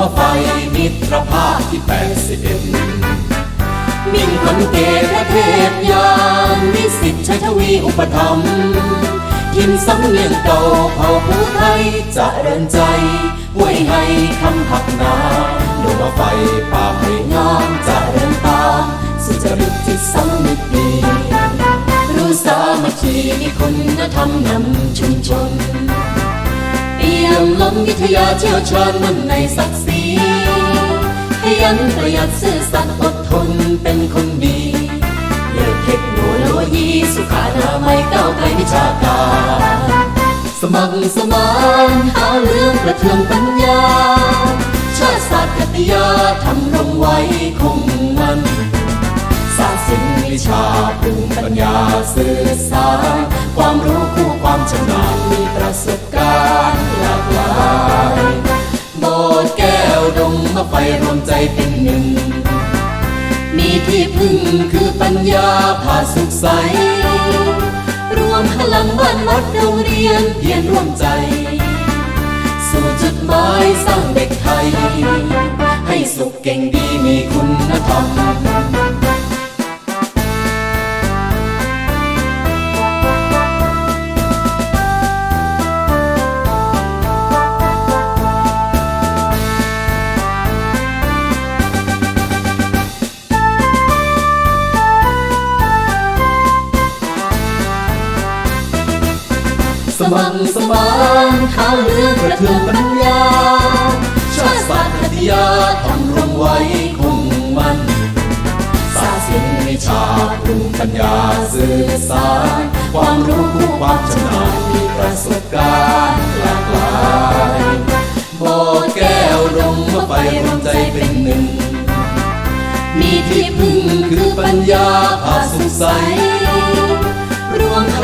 วไฟมิตรภาพที่แปดสิบเอ็ดมิ่งคนเกตและเทพยานนิสิตชัยทวีอุปถัมทิมสำเนียงเก่าเผ่าผู้ไทยจะเริญใจห้วยให้คำพักนาดวงไฟป่าให้งามจะเริญตามสุจริตที่สำนึกดีรู้สามัคคีมีคุณธรรมนำชุมชน เปี่ยมล้นวิทยาเชี่ยวชาญมันในศักดิ์ศรีขยันประหยัดซื่อสัตย์อดทนเป็นคนดีเลิกเทคโนโลยีสุขานามัยก้าวไกลวิชาการ สมัครสมานหาเรื่องประเทืองปัญญา ชาติศาสตร์กติยาทำรงไว้คงมันศาสตร์ศิลป์วิชาภูมิปัญญาสื่อสาร ความรู้คู่ความชำนาญมีประสบการณ์ รวมใจเป็นหนึ่ง มีที่พึ่งคือปัญญาพาสุขใส รวมพลังบ้านวัดโรงเรียนเพียรร่วมใจ สู่จุดหมายสร้างเด็กไทย สมังสมานข้าวเรื่องประเทืองปัญญา ชาติศาสตร์คติยาทำรงไว้คงมันศาสตร์ศิลป์วิชาภูมิปัญญาสื่อสาร ความรู้คู่ความชำนาญมีประสบการณ์หลากหลายโบแก้วดงมาไฟรวมใจเป็นหนึ่ง มีที่พึ่งคือปัญญาพาสุขใส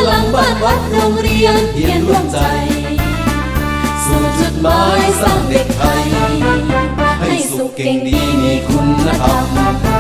หลังบ้านวัดโรงเรียนเพียนร่วมใจ สู่จุดหมายสร้างเด็กไทย ให้สุขเก่งดีมีคุณธรรม